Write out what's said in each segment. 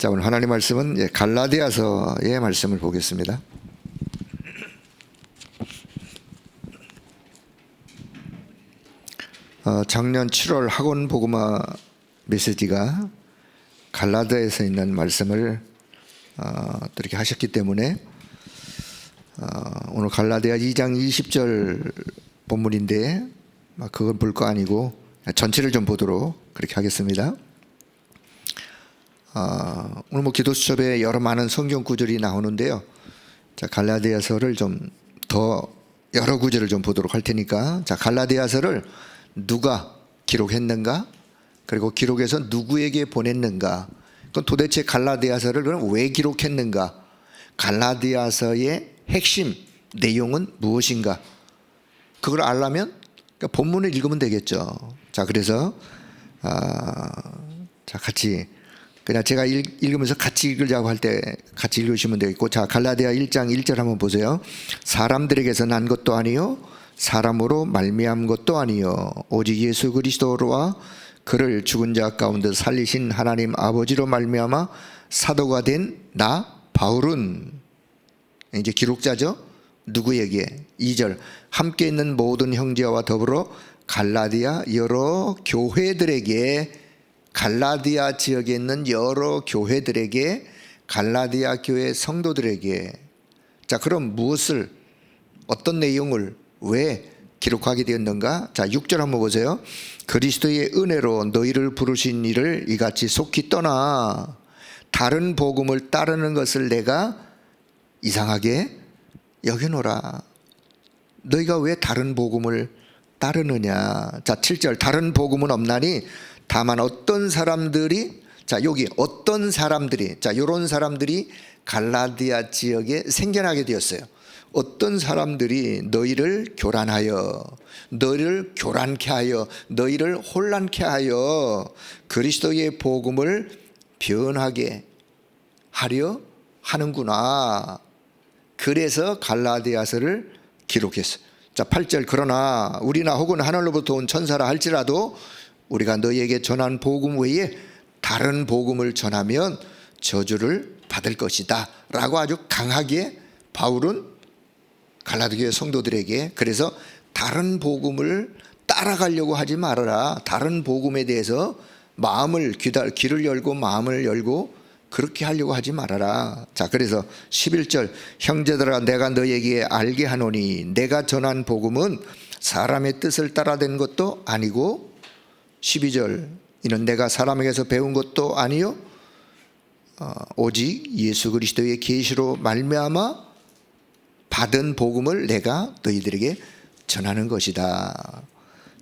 자, 오늘 하나님 말씀은 예, 갈라디아서의 말씀을 보겠습니다. 어, 작년 7월 학원 복음화 메시지가 갈라디아에서 있는 말씀을 어, 또 이렇게 하셨기 때문에 어, 오늘 갈라디아 2장 20절 본문인데 막 그걸 볼거 아니고 전체를 좀 보도록 그렇게 하겠습니다. 어, 오늘 뭐 기도 수첩에 여러 많은 성경 구절이 나오는데요. 자 갈라디아서를 좀 더 여러 구절을 좀 보도록 할 테니까. 자 갈라디아서를 누가 기록했는가? 그리고 기록해서 누구에게 보냈는가? 그건 도대체 갈라디아서를 그럼 왜 기록했는가? 갈라디아서의 핵심 내용은 무엇인가? 그걸 알려면 그러니까 본문을 읽으면 되겠죠. 자 그래서 아, 자 같이 그냥 제가 읽, 읽으면서 같이 읽으려고 할 때 같이 읽으시면 되겠고 자 갈라디아 1장 1절 한번 보세요. 사람들에게서 난 것도 아니요 사람으로 말미암 것도 아니요 오직 예수 그리스도로와 그를 죽은 자 가운데 살리신 하나님 아버지로 말미암아 사도가 된 나 바울은 이제 기록자죠. 누구에게? 2절 함께 있는 모든 형제와 더불어 갈라디아 여러 교회들에게 갈라디아 지역에 있는 여러 교회들에게 갈라디아 교회 성도들에게 자 그럼 무엇을 어떤 내용을 왜 기록하게 되었는가? 자 6절 한번 보세요. 그리스도의 은혜로 너희를 부르신 이를 이같이 속히 떠나 다른 복음을 따르는 것을 내가 이상하게 여겨노라. 너희가 왜 다른 복음을 따르느냐? 자 7절 다른 복음은 없나니 다만 어떤 사람들이 자 여기 어떤 사람들이 자 요런 사람들이 갈라디아 지역에 생겨나게 되었어요. 어떤 사람들이 너희를 교란하여 너희를 교란케 하여 너희를 혼란케 하여 그리스도의 복음을 변하게 하려 하는구나. 그래서 갈라디아서를 기록했어요. 자, 8절 그러나 우리나 혹은 하늘로부터 온 천사라 할지라도 우리가 너희에게 전한 복음 외에 다른 복음을 전하면 저주를 받을 것이다. 라고 아주 강하게 바울은 갈라디아 성도들에게 그래서 다른 복음을 따라가려고 하지 말아라. 다른 복음에 대해서 마음을 귀다, 귀를 열고 마음을 열고 그렇게 하려고 하지 말아라. 자, 그래서 11절 형제들아 내가 너에게 알게 하노니 내가 전한 복음은 사람의 뜻을 따라 된 것도 아니고 12절 이는 내가 사람에게서 배운 것도 아니요 어, 오직 예수 그리스도의 계시로 말미암아 받은 복음을 내가 너희들에게 전하는 것이다.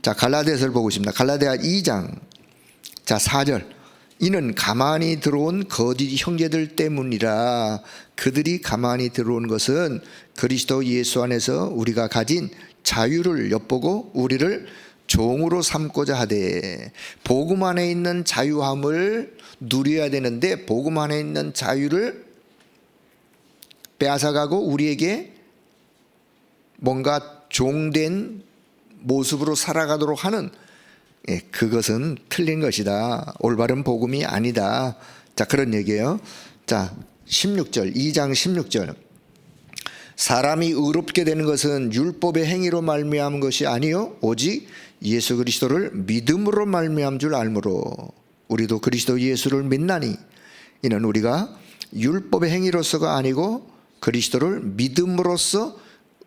자 갈라디아서를 보고 있습니다. 갈라디아 2장 자 4절 이는 가만히 들어온 거짓 형제들 때문이라 그들이 가만히 들어온 것은 그리스도 예수 안에서 우리가 가진 자유를 엿보고 우리를 종으로 삼고자 하되 복음 안에 있는 자유함을 누려야 되는데 복음 안에 있는 자유를 빼앗아가고 우리에게 뭔가 종된 모습으로 살아가도록 하는 예, 그것은 틀린 것이다. 올바른 복음이 아니다. 자, 그런 얘기예요. 자, 16절, 2장 16절. 사람이 의롭게 되는 것은 율법의 행위로 말미암은 것이 아니요 오직 예수 그리스도를 믿음으로 말미암 줄 알므로 우리도 그리스도 예수를 믿나니 이는 우리가 율법의 행위로서가 아니고 그리스도를 믿음으로써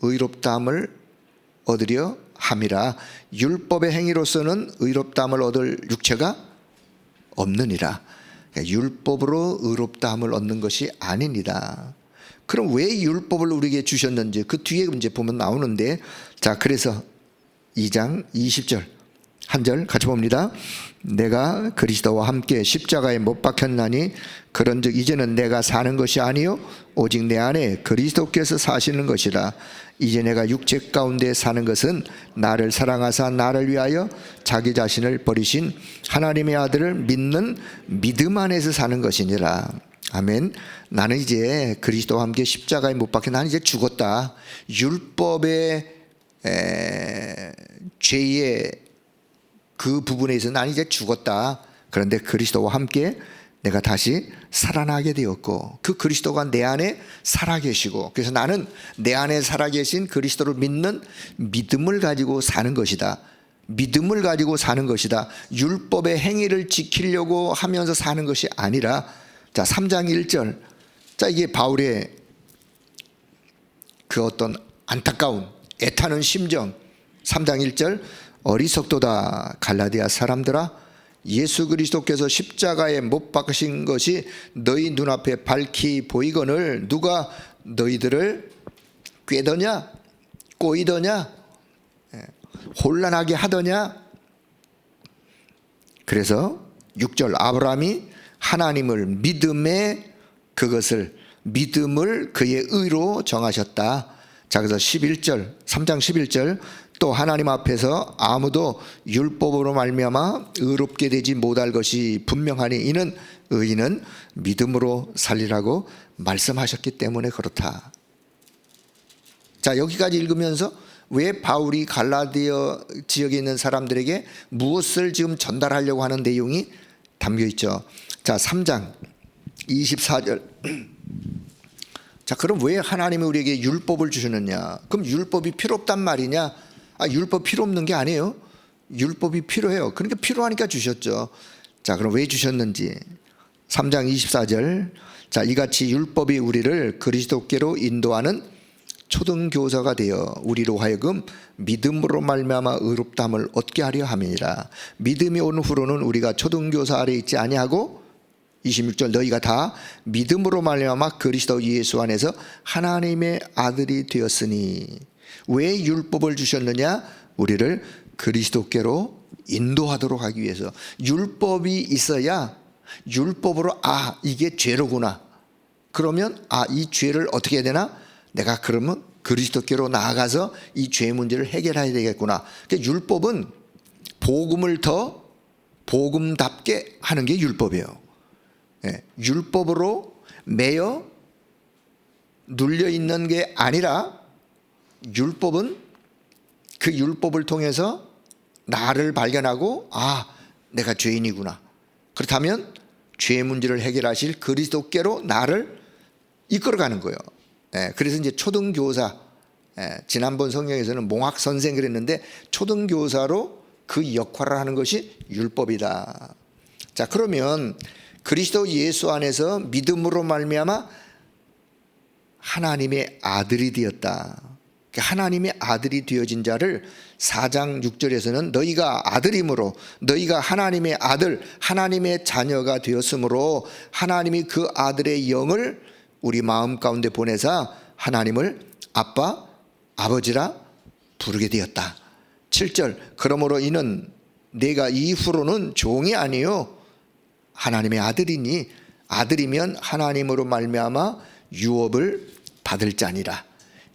의롭다함을 얻으려 함이라 율법의 행위로서는 의롭다함을 얻을 육체가 없느니라 그러니까 율법으로 의롭다함을 얻는 것이 아닙니다. 그럼 왜 율법을 우리에게 주셨는지 그 뒤에 이제 보면 나오는데 자 그래서 2장 20절 한 절 같이 봅니다. 내가 그리스도와 함께 십자가에 못 박혔나니 그런즉 이제는 내가 사는 것이 아니요 오직 내 안에 그리스도께서 사시는 것이라 이제 내가 육체 가운데 사는 것은 나를 사랑하사 나를 위하여 자기 자신을 버리신 하나님의 아들을 믿는 믿음 안에서 사는 것이니라. 아멘. 나는 이제 그리스도와 함께 십자가에 못 박혀 나는 이제 죽었다. 율법의 에, 죄의 그 부분에 있어 나는 이제 죽었다. 그런데 그리스도와 함께 내가 다시 살아나게 되었고 그 그리스도가 내 안에 살아계시고 그래서 나는 내 안에 살아계신 그리스도를 믿는 믿음을 가지고 사는 것이다. 믿음을 가지고 사는 것이다. 율법의 행위를 지키려고 하면서 사는 것이 아니라 자, 3장 1절. 자, 이게 바울의 그 어떤 안타까운 애타는 심정 3장 1절 어리석도다 갈라디아 사람들아 예수 그리스도께서 십자가에 못 박으신 것이 너희 눈앞에 밝히 보이거늘 누가 너희들을 꾀더냐 꼬이더냐 예, 혼란하게 하더냐 그래서 6절 아브라함이 하나님을 믿음에 그것을 믿음을 그의 의로 정하셨다. 자, 그래서 11절, 3장 11절 또 하나님 앞에서 아무도 율법으로 말미암아 의롭게 되지 못할 것이 분명하니 이는 의인은 믿음으로 살리라고 말씀하셨기 때문에 그렇다. 자, 여기까지 읽으면서 왜 바울이 갈라디아 지역에 있는 사람들에게 무엇을 지금 전달하려고 하는 내용이 담겨 있죠. 자, 3장 24절. 자, 그럼 왜 하나님이 우리에게 율법을 주셨느냐? 그럼 율법이 필요 없단 말이냐? 아, 율법 필요 없는 게 아니에요. 율법이 필요해요. 그러니까 필요하니까 주셨죠. 자, 그럼 왜 주셨는지. 3장 24절. 자, 이같이 율법이 우리를 그리스도께로 인도하는 초등 교사가 되어 우리로 하여금 믿음으로 말미암아 의롭담을 얻게 하려 함이니라. 믿음이 온 후로는 우리가 초등 교사 아래 있지 아니하고 26절 너희가 다 믿음으로 말미암아 그리스도 예수 안에서 하나님의 아들이 되었으니 왜 율법을 주셨느냐? 우리를 그리스도께로 인도하도록 하기 위해서 율법이 있어야 율법으로 아 이게 죄로구나. 그러면 아 이 죄를 어떻게 해야 되나? 내가 그러면 그리스도께로 나아가서 이 죄 문제를 해결해야 되겠구나. 그러니까 율법은 복음을 더 복음답게 하는 게 율법이에요. 예, 율법으로 매여 눌려 있는 게 아니라 율법은 그 율법을 통해서 나를 발견하고 아 내가 죄인이구나. 그렇다면 죄 문제를 해결하실 그리스도께로 나를 이끌어가는 거예요. 예, 그래서 이제 초등교사 예, 지난번 성경에서는 몽학 선생 그랬는데 초등교사로 그 역할을 하는 것이 율법이다. 자 그러면 그리스도 예수 안에서 믿음으로 말미암아 하나님의 아들이 되었다. 하나님의 아들이 되어진 자를 4장 6절에서는 너희가 아들이므로 너희가 하나님의 아들 하나님의 자녀가 되었으므로 하나님이 그 아들의 영을 우리 마음 가운데 보내사 하나님을 아빠 아버지라 부르게 되었다. 7절 그러므로 이는 내가 이후로는 종이 아니요 하나님의 아들이니 아들이면 하나님으로 말미암아 유업을 받을 자니라.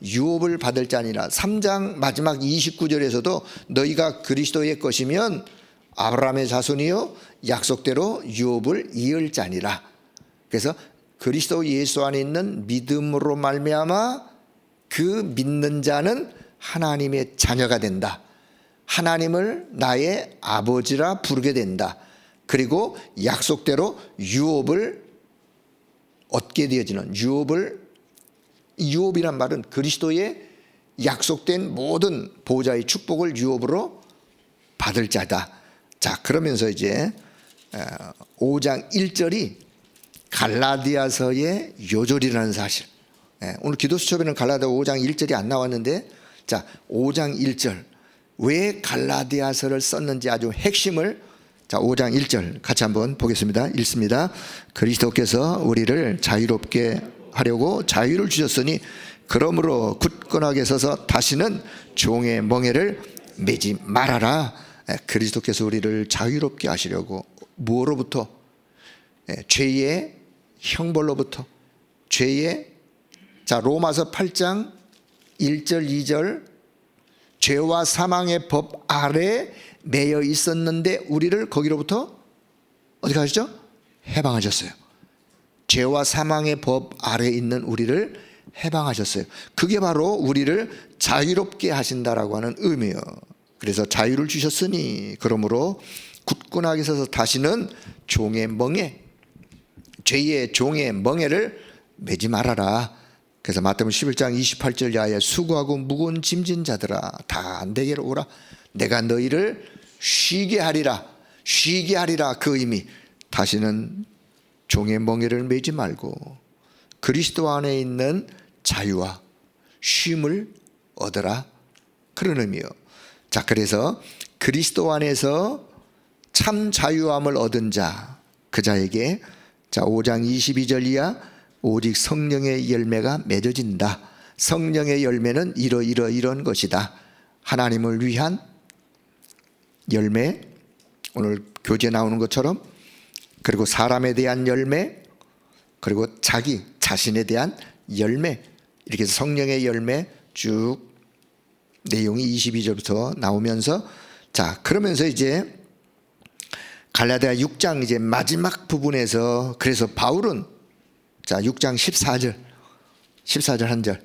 유업을 받을 자니라. 3장 마지막 29절에서도 너희가 그리스도의 것이면 아브라함의 자손이요 약속대로 유업을 이을 자니라. 그래서 그리스도 예수 안에 있는 믿음으로 말미암아 그 믿는 자는 하나님의 자녀가 된다. 하나님을 나의 아버지라 부르게 된다. 그리고 약속대로 유업을 얻게 되어지는 유업을 유업이란 말은 그리스도의 약속된 모든 보좌의 축복을 유업으로 받을 자다. 자, 그러면서 이제 5장 어, 1절이 갈라디아서의 요절이라는 사실. 예, 오늘 기도 수첩에는 갈라디아 5장 1절이 안 나왔는데 자, 5장 1절. 왜 갈라디아서를 썼는지 아주 핵심을 자, 5장 1절 같이 한번 보겠습니다. 읽습니다. 그리스도께서 우리를 자유롭게 하려고 자유를 주셨으니 그러므로 굳건하게 서서 다시는 종의 멍에를 매지 말아라. 예, 그리스도께서 우리를 자유롭게 하시려고 무엇로부터 예, 죄의 형벌로부터 죄의 자 로마서 8장 1절 2절 죄와 사망의 법 아래 매여 있었는데 우리를 거기로부터 어디 가시죠? 해방하셨어요. 죄와 사망의 법 아래 있는 우리를 해방하셨어요. 그게 바로 우리를 자유롭게 하신다라고 하는 의미예요. 그래서 자유를 주셨으니 그러므로 굳건하게 서서 다시는 종의 멍에 죄의 종의 멍에를 매지 말아라. 그래서 마태복음 11장 28절 야에 수고하고 무거운 짐진 자들아 다 내게로 오라. 내가 너희를 쉬게 하리라. 쉬게 하리라 그 의미. 다시는 종의 멍에를 매지 말고 그리스도 안에 있는 자유와 쉼을 얻어라. 그런 의미요. 자, 그래서 그리스도 안에서 참 자유함을 얻은 자, 그 자에게 자, 5장 22절 이하 오직 성령의 열매가 맺어진다. 성령의 열매는 이러 이러 이런 것이다. 하나님을 위한 열매 오늘 교재 나오는 것처럼 그리고 사람에 대한 열매 그리고 자기 자신에 대한 열매 이렇게 해서 성령의 열매 쭉 내용이 22절부터 나오면서 자 그러면서 이제 갈라디아 6장 이제 마지막 부분에서 그래서 바울은 자 6장 14절 14절 한 절.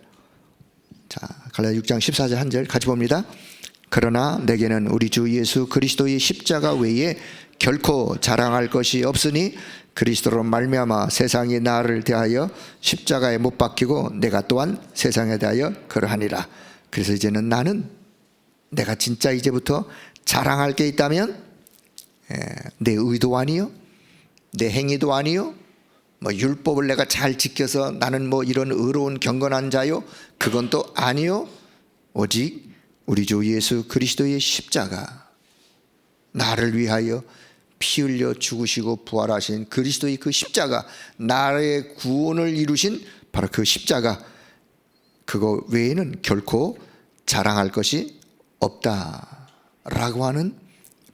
자 갈라디아 6장 14절 한절 같이 봅니다. 그러나 내게는 우리 주 예수 그리스도의 십자가 외에 결코 자랑할 것이 없으니 그리스도로 말미암아 세상이 나를 대하여 십자가에 못 박히고 내가 또한 세상에 대하여 그러하니라. 그래서 이제는 나는 내가 진짜 이제부터 자랑할 게 있다면 예, 내 의도 아니요, 내 행위도 아니요, 뭐 율법을 내가 잘 지켜서 나는 뭐 이런 의로운 경건한 자요, 그건 또 아니요, 오직 우리 주 예수 그리스도의 십자가 나를 위하여 피 흘려 죽으시고 부활하신 그리스도의 그 십자가 나의 구원을 이루신 바로 그 십자가 그거 외에는 결코 자랑할 것이 없다라고 하는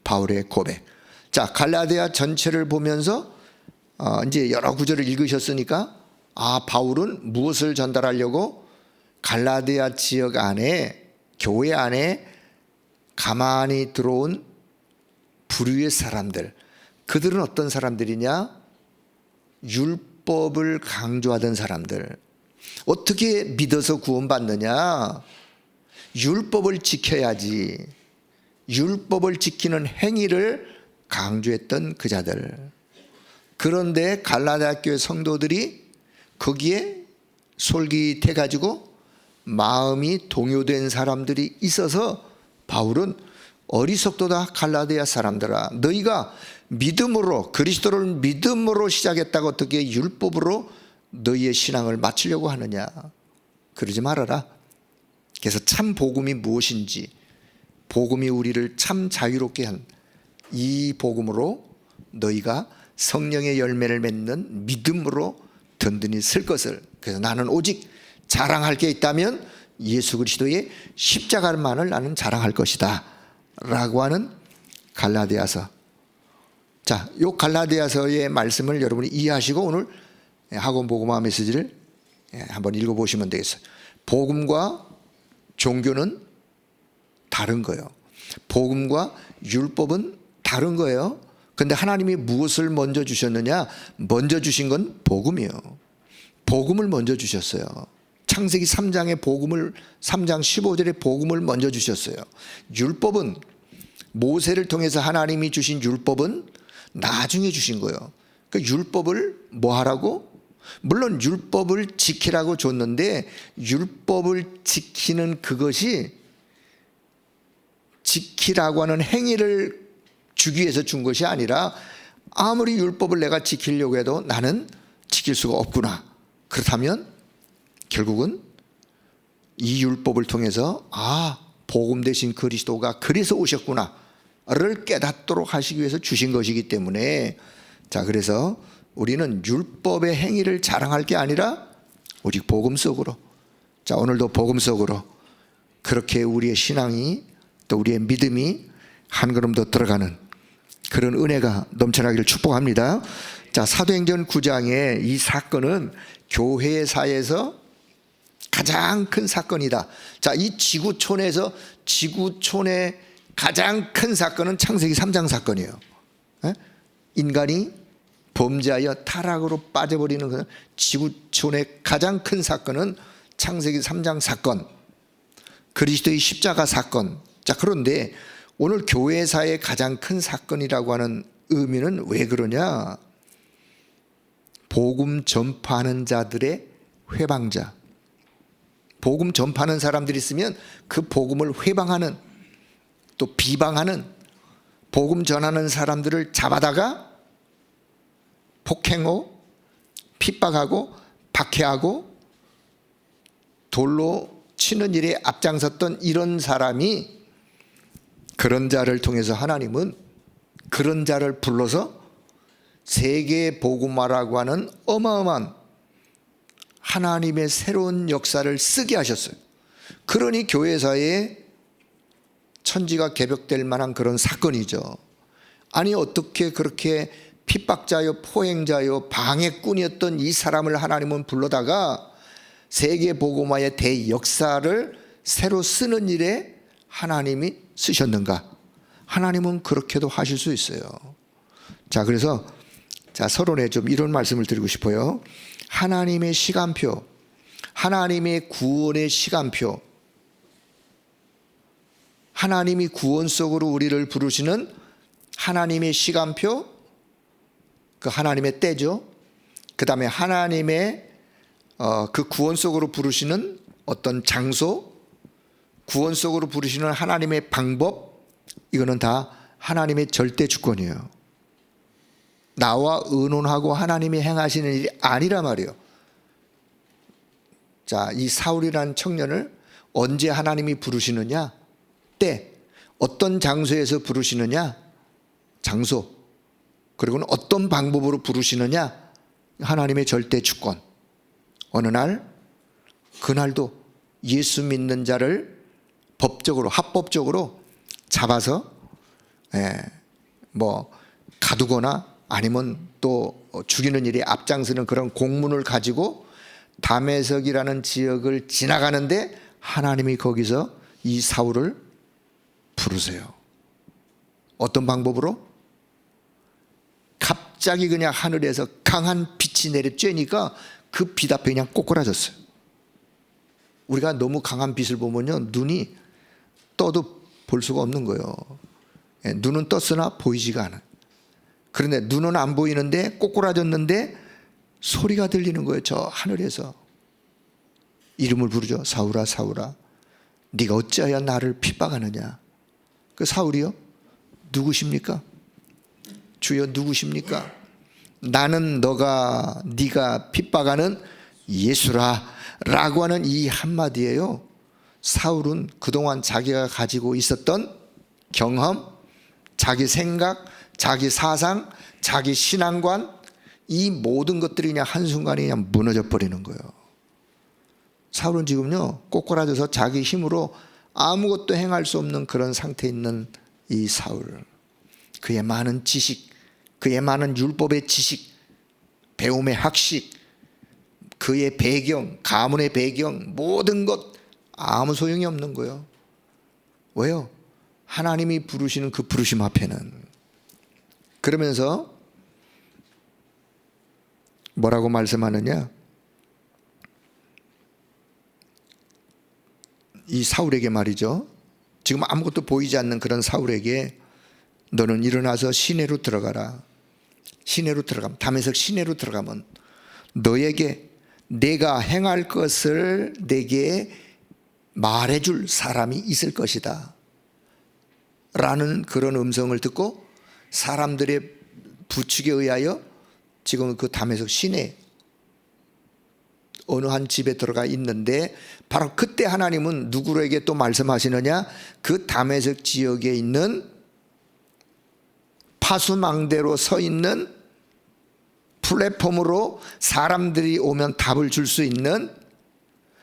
바울의 고백. 자 갈라디아 전체를 보면서 어, 이제 여러 구절을 읽으셨으니까 아 바울은 무엇을 전달하려고 갈라디아 지역 안에 교회 안에 가만히 들어온 부류의 사람들. 그들은 어떤 사람들이냐? 율법을 강조하던 사람들. 어떻게 믿어서 구원받느냐? 율법을 지켜야지. 율법을 지키는 행위를 강조했던 그 자들. 그런데 갈라디아 교회 성도들이 거기에 솔깃해 가지고 마음이 동요된 사람들이 있어서 바울은 어리석도다 갈라디아 사람들아 너희가 믿음으로 그리스도를 믿음으로 시작했다고 어떻게 율법으로 너희의 신앙을 마치려고 하느냐? 그러지 말아라. 그래서 참 복음이 무엇인지 복음이 우리를 참 자유롭게 한 이 복음으로 너희가 성령의 열매를 맺는 믿음으로 든든히 쓸 것을 그래서 나는 오직 자랑할 게 있다면 예수 그리스도의 십자가만을 나는 자랑할 것이다 라고 하는 갈라디아서 자, 요 갈라디아서의 말씀을 여러분이 이해하시고 오늘 학원 복음화 메시지를 예, 한번 읽어보시면 되겠어요 복음과 종교는 다른 거예요 복음과 율법은 다른 거예요. 근데 하나님이 무엇을 먼저 주셨느냐? 먼저 주신 건 복음이요. 복음을 먼저 주셨어요. 창세기 3장의 복음을 3장 15절의 복음을 먼저 주셨어요. 율법은 모세를 통해서 하나님이 주신 율법은 나중에 주신 거예요. 그 율법을 뭐 하라고? 물론 율법을 지키라고 줬는데 율법을 지키는 그것이 지키라고 하는 행위를 주기 위해서 준 것이 아니라 아무리 율법을 내가 지키려고 해도 나는 지킬 수가 없구나. 그렇다면 결국은 이 율법을 통해서 아, 복음 대신 그리스도가 그래서 오셨구나를 깨닫도록 하시기 위해서 주신 것이기 때문에 자, 그래서 우리는 율법의 행위를 자랑할 게 아니라 오직 복음 속으로 자, 오늘도 복음 속으로 그렇게 우리의 신앙이 또 우리의 믿음이 한 걸음 더 들어가는 그런 은혜가 넘쳐나기를 축복합니다. 자, 사도행전 9장의 이 사건은 교회사에서 가장 큰 사건이다. 자, 이 지구촌에서 지구촌의 가장 큰 사건은 창세기 3장 사건이에요. 에? 인간이 범죄하여 타락으로 빠져버리는 그 지구촌의 가장 큰 사건은 창세기 3장 사건, 그리스도의 십자가 사건. 자, 그런데 오늘 교회사의 가장 큰 사건이라고 하는 의미는 왜 그러냐? 복음 전파하는 자들의 회방자. 복음 전파하는 사람들이 있으면 그 복음을 회방하는 또 비방하는 복음 전하는 사람들을 잡아다가 폭행하고 핍박하고 박해하고 돌로 치는 일에 앞장섰던 이런 사람이 그런 자를 통해서 하나님은 그런 자를 불러서 세계 복음화라고 하는 어마어마한 하나님의 새로운 역사를 쓰게 하셨어요. 그러니 교회사에 천지가 개벽될 만한 그런 사건이죠. 아니 어떻게 그렇게 핍박자요 포행자요 방해꾼이었던 이 사람을 하나님은 불러다가 세계 복음화의 대역사를 새로 쓰는 일에 하나님이 쓰셨는가? 하나님은 그렇게도 하실 수 있어요. 자, 그래서 자, 서론에 좀 이런 말씀을 드리고 싶어요. 하나님의 시간표, 하나님의 구원의 시간표, 하나님이 구원 속으로 우리를 부르시는 하나님의 시간표, 그 하나님의 때죠. 그 다음에 하나님의 어, 그 구원 속으로 부르시는 어떤 장소, 구원 속으로 부르시는 하나님의 방법, 이거는 다 하나님의 절대 주권이에요. 나와 의논하고 하나님이 행하시는 일이 아니라 말이에요. 자, 이 사울이라는 청년을 언제 하나님이 부르시느냐? 때. 어떤 장소에서 부르시느냐? 장소. 그리고는 어떤 방법으로 부르시느냐? 하나님의 절대 주권. 어느 날, 그날도 예수 믿는 자를 법적으로, 합법적으로 잡아서, 예, 뭐, 가두거나 아니면 또 죽이는 일이 앞장서는 그런 공문을 가지고 담에석이라는 지역을 지나가는데 하나님이 거기서 이 사울을 부르세요. 어떤 방법으로? 갑자기 그냥 하늘에서 강한 빛이 내려 쬐니까 그 빛 앞에 그냥 꼬꾸라졌어요. 우리가 너무 강한 빛을 보면요 눈이 떠도 볼 수가 없는 거예요. 예, 눈은 떴으나 보이지가 않아요. 그런데 눈은 안 보이는데 꼬꾸라졌는데 소리가 들리는 거예요. 저 하늘에서 이름을 부르죠. 사울아 사울아 네가 어찌하여 나를 핍박하느냐. 그 사울이요? 누구십니까? 주여 누구십니까? 나는 너가 네가 핍박하는 예수라 라고 하는 이 한마디예요. 사울은 그동안 자기가 가지고 있었던 경험, 자기 생각, 자기 사상, 자기 신앙관 이 모든 것들이 그냥 한순간에 그냥 무너져 버리는 거예요. 사울은 지금요 꼬꾸라져서 자기 힘으로 아무것도 행할 수 없는 그런 상태에 있는 이 사울. 그의 많은 지식, 그의 많은 율법의 지식, 배움의 학식, 그의 배경, 가문의 배경, 모든 것 아무 소용이 없는 거예요. 왜요? 하나님이 부르시는 그 부르심 앞에는 그러면서 뭐라고 말씀하느냐? 이 사울에게 말이죠. 지금 아무것도 보이지 않는 그런 사울에게 너는 일어나서 시내로 들어가라. 시내로 들어가면 담에서 시내로 들어가면 너에게 내가 행할 것을 내게 말해줄 사람이 있을 것이다. 라는 그런 음성을 듣고 사람들의 부축에 의하여 지금 그 담에서 시내 어느 한 집에 들어가 있는데 바로 그때 하나님은 누구에게 또 말씀하시느냐? 그 담에석 지역에 있는 파수망대로 서 있는 플랫폼으로 사람들이 오면 답을 줄 수 있는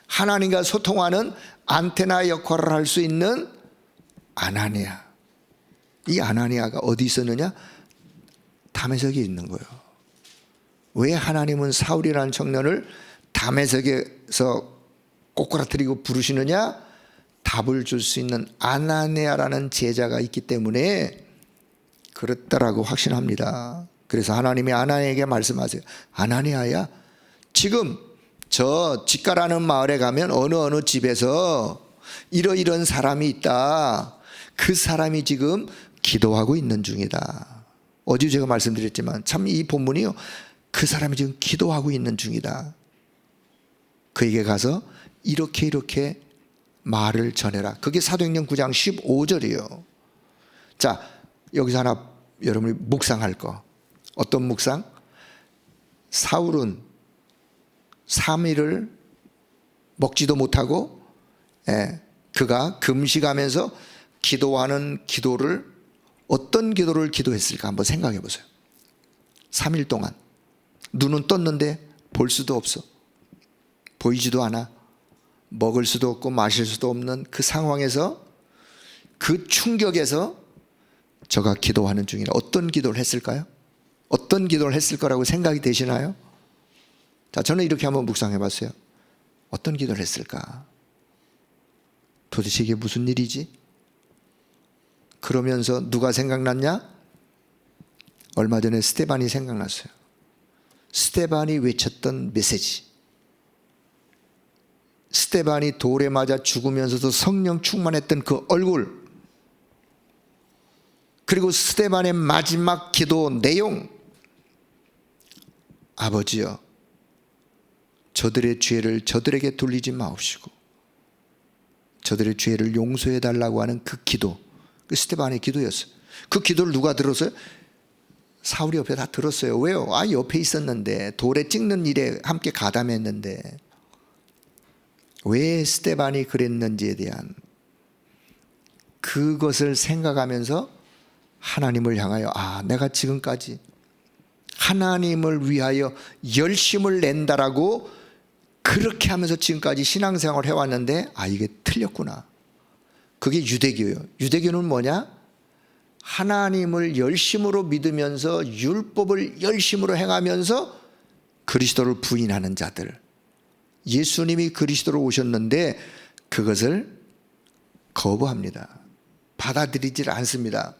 하나님과 소통하는 안테나 역할을 할 수 있는 아나니아 이 아나니아가 어디 있었느냐 담에석에 있는 거예요 왜 하나님은 사울이라는 청년을 담에석에서 꼬꾸라뜨리고 부르시느냐? 답을 줄 수 있는 아나니아라는 제자가 있기 때문에 그렇다라고 확신합니다. 그래서 하나님이 아나니아에게 말씀하세요. 아나니아야, 지금 저 집가라는 마을에 가면 어느 어느 집에서 이러이런 사람이 있다. 그 사람이 지금 기도하고 있는 중이다. 어제 제가 말씀드렸지만 참 이 본문이요. 그 사람이 지금 기도하고 있는 중이다. 그에게 가서 이렇게 이렇게 말을 전해라. 그게 사도행전 9장 15절이에요. 자, 여기서 하나 여러분이 묵상할 거. 어떤 묵상? 사울은 3일을 먹지도 못하고 예, 그가 금식하면서 기도하는 기도를 어떤 기도를 기도했을까 한번 생각해 보세요. 3일 동안 눈은 떴는데 볼 수도 없어. 보이지도 않아. 먹을 수도 없고 마실 수도 없는 그 상황에서 그 충격에서 저가 기도하는 중이라 어떤 기도를 했을까요? 어떤 기도를 했을 거라고 생각이 되시나요? 자, 저는 이렇게 한번 묵상해 봤어요. 어떤 기도를 했을까? 도대체 이게 무슨 일이지? 그러면서 누가 생각났냐? 얼마 전에 스테반이 생각났어요. 스테반이 외쳤던 메시지. 스테반이 돌에 맞아 죽으면서도 성령 충만했던 그 얼굴. 그리고 스테반의 마지막 기도 내용. 아버지여, 저들의 죄를 저들에게 돌리지 마옵시고, 저들의 죄를 용서해 달라고 하는 그 기도. 그 스테반의 기도였어요. 그 기도를 누가 들었어요? 사울이 옆에 다 들었어요. 왜요? 아, 옆에 있었는데, 돌에 찍는 일에 함께 가담했는데, 왜 스테반이 그랬는지에 대한 그것을 생각하면서 하나님을 향하여, 아, 내가 지금까지 하나님을 위하여 열심을 낸다라고 그렇게 하면서 지금까지 신앙생활을 해왔는데, 아, 이게 틀렸구나. 그게 유대교예요. 유대교는 뭐냐? 하나님을 열심으로 믿으면서 율법을 열심으로 행하면서 그리스도를 부인하는 자들. 예수님이 그리스도로 오셨는데 그것을 거부합니다. 받아들이질 않습니다.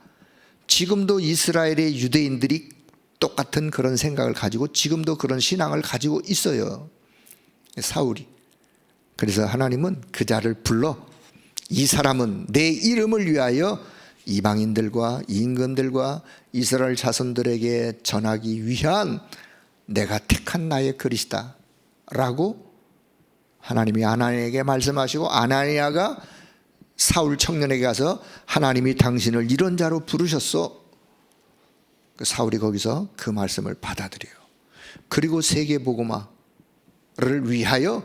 지금도 이스라엘의 유대인들이 똑같은 그런 생각을 가지고 지금도 그런 신앙을 가지고 있어요. 사울이. 그래서 하나님은 그 자를 불러 이 사람은 내 이름을 위하여 이방인들과 임금들과 이스라엘 자손들에게 전하기 위한 내가 택한 나의 그리스다 라고 하나님이 아나니에게 말씀하시고 아나니아가 사울 청년에게 가서 하나님이 당신을 이런 자로 부르셨어 그 사울이 거기서 그 말씀을 받아들여요. 그리고 세계 복음화를 위하여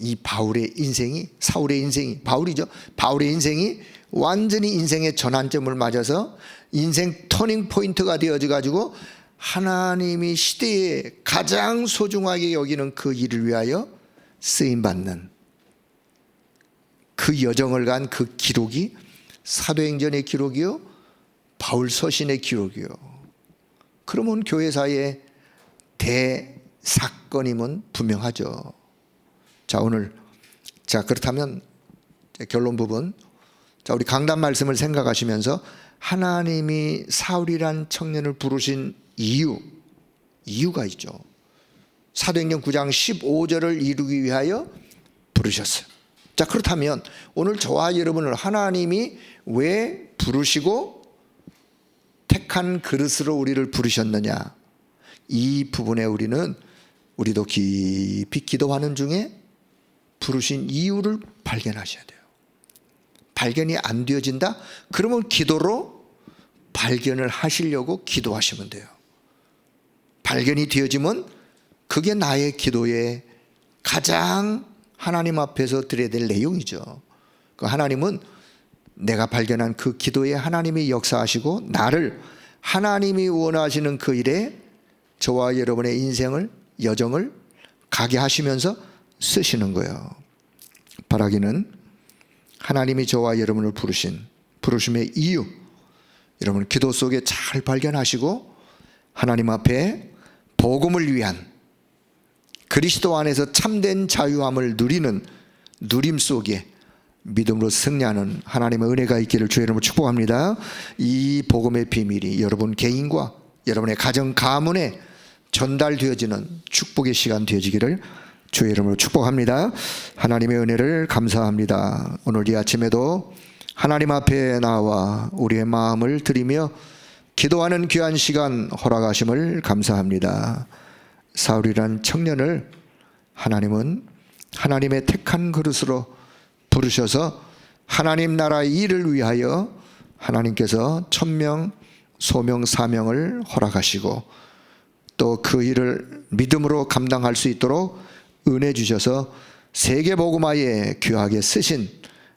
이 바울의 인생이 사울의 인생이 바울이죠. 바울의 인생이 완전히 인생의 전환점을 맞아서 인생 터닝 포인트가 되어져 가지고 하나님이 시대에 가장 소중하게 여기는 그 일을 위하여 쓰임 받는 그 여정을 간 그 기록이 사도행전의 기록이요 바울 서신의 기록이요. 그러면 교회사의 대사건임은 분명하죠. 자, 오늘 자, 그렇다면 결론 부분 자, 우리 강단 말씀을 생각하시면서 하나님이 사울이란 청년을 부르신 이유 이유가 있죠. 사도행전 9장 15절을 이루기 위하여 부르셨어요. 자, 그렇다면 오늘 저와 여러분을 하나님이 왜 부르시고 택한 그릇으로 우리를 부르셨느냐? 이 부분에 우리는 우리도 깊이 기도하는 중에 부르신 이유를 발견하셔야 돼요. 발견이 안 되어진다? 그러면 기도로 발견을 하시려고 기도하시면 돼요. 발견이 되어지면 그게 나의 기도의 가장 하나님 앞에서 드려야 될 내용이죠. 그 하나님은 내가 발견한 그 기도에 하나님이 역사하시고 나를 하나님이 원하시는 그 일에 저와 여러분의 인생을 여정을 가게 하시면서 쓰시는 거예요. 바라기는 하나님이 저와 여러분을 부르신 부르심의 이유 여러분 기도 속에 잘 발견하시고 하나님 앞에 복음을 위한 그리스도 안에서 참된 자유함을 누리는 누림 속에 믿음으로 승리하는 하나님의 은혜가 있기를 주의 이름으로 축복합니다. 이 복음의 비밀이 여러분 개인과 여러분의 가정 가문에 전달되어지는 축복의 시간 되어지기를 주의 이름으로 축복합니다. 하나님의 은혜를 감사합니다. 오늘 이 아침에도 하나님 앞에 나와 우리의 마음을 드리며 기도하는 귀한 시간 허락하심을 감사합니다. 사울이란 청년을 하나님은 하나님의 택한 그릇으로 부르셔서 하나님 나라의 일을 위하여 하나님께서 천명 소명 사명을 허락하시고 또 그 일을 믿음으로 감당할 수 있도록 은혜 주셔서 세계 복음화에 귀하게 쓰신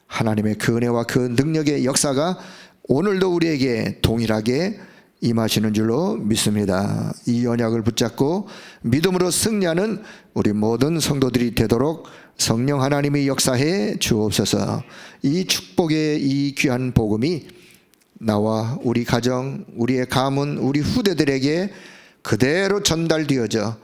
하나님의 그 은혜와 그 능력의 역사가 오늘도 우리에게 동일하게 임하시는 줄로 믿습니다. 이 언약을 붙잡고 믿음으로 승리하는 우리 모든 성도들이 되도록 성령 하나님이 역사해 주옵소서. 이 축복의 이 귀한 복음이 나와 우리 가정, 우리의 가문, 우리 후대들에게 그대로 전달되어져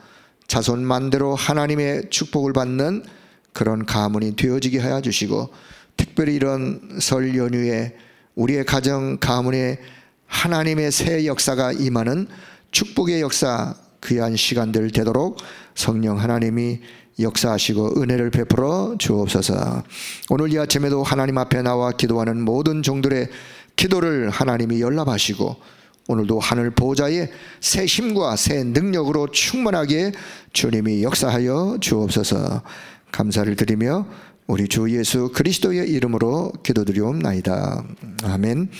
자손만대로 하나님의 축복을 받는 그런 가문이 되어지게 하여 주시고 특별히 이런 설 연휴에 우리의 가정 가문에 하나님의 새 역사가 임하는 축복의 역사 귀한 시간들 되도록 성령 하나님이 역사하시고 은혜를 베풀어 주옵소서. 오늘 이 아침에도 하나님 앞에 나와 기도하는 모든 종들의 기도를 하나님이 연락하시고 오늘도 하늘 보좌에 새 힘과 새 능력으로 충만하게 주님이 역사하여 주옵소서. 감사를 드리며 우리 주 예수 그리스도의 이름으로 기도드리옵나이다. 아멘.